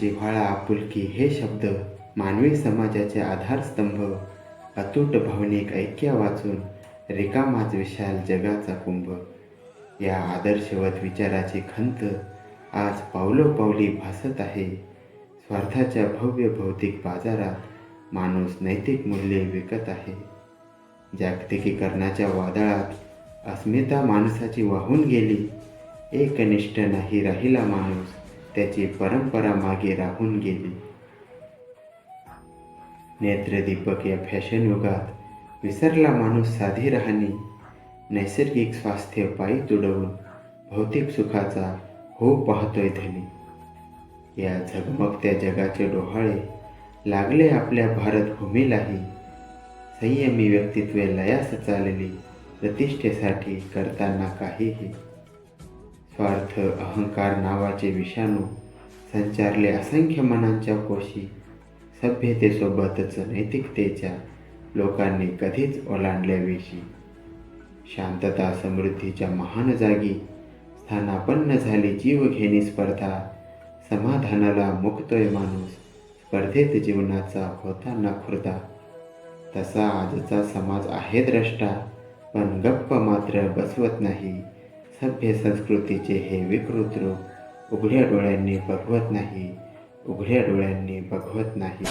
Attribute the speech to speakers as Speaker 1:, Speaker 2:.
Speaker 1: जिव्हाळा आपुलकी हे शब्द मानवी समाजाचे आधारस्तंभ अतूट भावनिक ऐक्य वाचून रिकामाच विशाल जगाचा कुंभ. या आदर्शवत विचाराची खंत आज पावलोपावली भासत आहे. स्वार्थाच्या भव्य भौतिक बाजारात माणूस नैतिक मूल्ये विकत आहे. जागतिकीकरणाच्या वादळात अस्मिता माणसाची वाहून गेली. एकनिष्ठ नाही राहिला माणूस. त्याची परंपरा मागे राहून गेली. नेत्रदीपक या फॅशन युगात विसरला माणूस साधी राहणी नैसर्गिक स्वास्थ्य पायी तुडवून भौतिक सुखाचा हो पाहतोय धनी. या झगमगत्या जगाचे डोहाळे लागले आपल्या भारतभूमीलाही. संयमी व्यक्तित्वे लयास चालली प्रतिष्ठेसाठी करताना काहीही स्वार्थ अहंकार नावाचे विषाणू संचारले असंख्य मनांच्या कोशी सभ्यतेसोबतच नैतिकतेच्या लोकांनी कधीच ओलांडल्याविषयी. शांतता समृद्धीच्या महान जागी स्थानापन्न झाली जीवघेणी स्पर्धा समाधानाला मुक्तोय माणूस स्पर्धेत जीवनाचा होता खुर्दा. तसा आजचा समाज आहे द्रष्टा पण गप्प मात्र बसवत नाही. सभ्य संस्कृतीचे हे विकृत रूप उघड्या डोळ्यांनी बघवत नाही उघड्या डोळ्यांनी बघवत नाही.